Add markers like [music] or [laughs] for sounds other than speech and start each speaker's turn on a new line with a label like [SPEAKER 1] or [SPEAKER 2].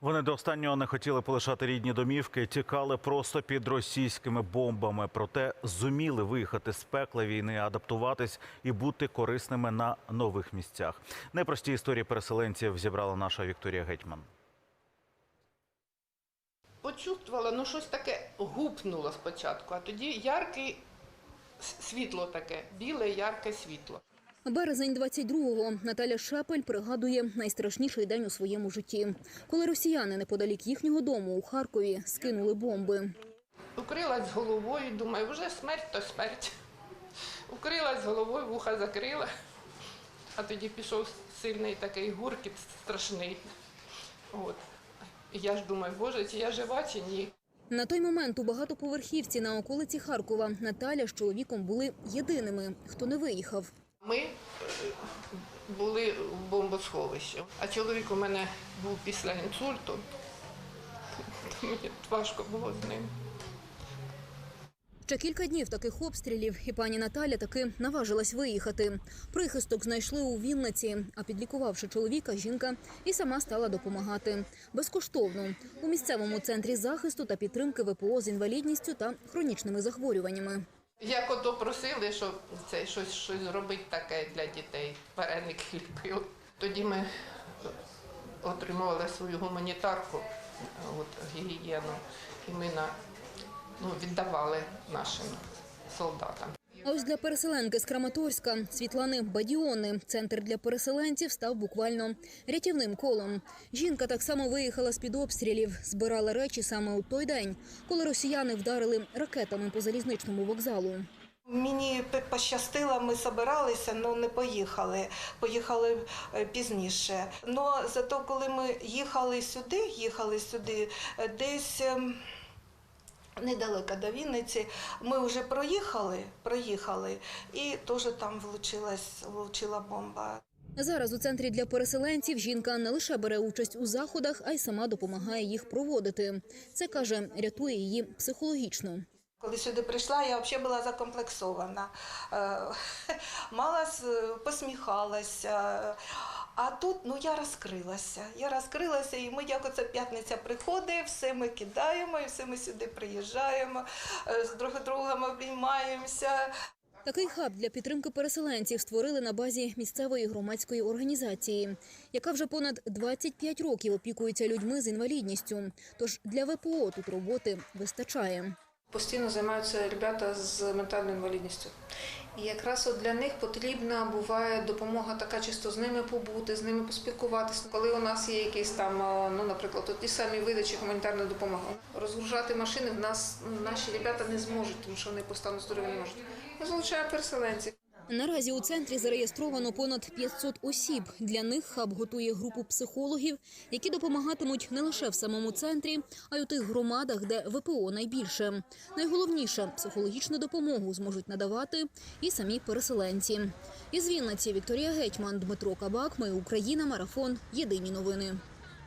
[SPEAKER 1] Вони до останнього не хотіли полишати рідні домівки, тікали просто під російськими бомбами. Проте зуміли виїхати з пекла війни, адаптуватись і бути корисними на нових місцях. Непрості історії переселенців зібрала наша Вікторія Гетьман.
[SPEAKER 2] Почувствувала, ну щось таке гупнуло спочатку, а тоді ярке світло таке, біле ярке світло.
[SPEAKER 3] Березень 22-го Наталя Шепель пригадує найстрашніший день у своєму житті, коли росіяни неподалік їхнього дому у Харкові скинули бомби.
[SPEAKER 2] Укрилась головою, думаю, вже смерть, то смерть. Укрилась головою, вуха закрила, а тоді пішов сильний такий гуркіт страшний. От. Я ж думаю, боже, чи я жива, чи ні.
[SPEAKER 3] На той момент у багатоповерхівці на околиці Харкова Наталя з чоловіком були єдиними, хто не виїхав.
[SPEAKER 2] Ми е, були в бомбосховищі, а чоловік у мене був після інсульту. то Мені важко було з ним.
[SPEAKER 3] Ще кілька днів таких обстрілів, і пані Наталя таки наважилась виїхати. Прихисток знайшли у Вінниці, а підлікувавши чоловіка, жінка і сама стала допомагати безкоштовно у місцевому центрі захисту та підтримки ВПО з інвалідністю та хронічними захворюваннями.
[SPEAKER 2] Як ото просили, щоб це щось, щось зробити таке для дітей, вареник ліпили. Тоді ми отримували свою гуманітарку, от, гігієну, і ми на, ну, віддавали нашим солдатам.
[SPEAKER 3] А ось для переселенки з Краматорська Світлани Бадіони центр для переселенців став буквально рятівним колом. Жінка так само виїхала з під обстрілів, збирала речі саме у той день, коли росіяни вдарили ракетами по залізничному вокзалу.
[SPEAKER 4] Мені пощастило, ми збиралися, але не поїхали. Поїхали е, пізніше. Ну зато коли ми їхали сюди, їхали сюди, е, десь. Недалеко до Вінниці ми вже проїхали, проїхали, і теж там влучилась, влучила бомба.
[SPEAKER 3] Зараз у центрі для переселенців жінка не лише бере участь у заходах, а й сама допомагає їх проводити. Це каже, рятує її психологічно.
[SPEAKER 4] Коли сюди прийшла, я взагалі була закомплексована. Е, [laughs] Мала с- посміхалася. А тут ну я розкрилася. Я розкрилася, і ми як оце п'ятниця приходить, все ми кидаємо, і все ми сюди приїжджаємо, е, з друг другом обіймаємося.
[SPEAKER 3] Такий хаб для підтримки переселенців створили на базі місцевої громадської організації, яка вже понад 25 років опікується людьми з інвалідністю. Тож для ВПО тут роботи вистачає.
[SPEAKER 5] Постійно займаються ребята з ментальною інвалідністю. І якраз от для них потрібна буває допомога така, чисто з ними побути, з ними поспілкуватися. Коли у нас є якісь там, е, ну, наприклад, от ті самі видачі гуманітарної допомоги. Розгружати машини в нас ну, наші ребята не зможуть, тому що вони по стану здоров'я не можуть. Ми залучаємо переселенців.
[SPEAKER 3] Наразі у центрі зареєстровано понад 500 осіб. Для них хаб готує групу психологів, які допомагатимуть не лише в самому центрі, а й у тих громадах, де ВПО найбільше. Найголовніше психологічну допомогу зможуть надавати і самі переселенці. Із Вінниці Вікторія Гетьман, Дмитро Кабак. Ми Україна. Марафон. Єдині новини.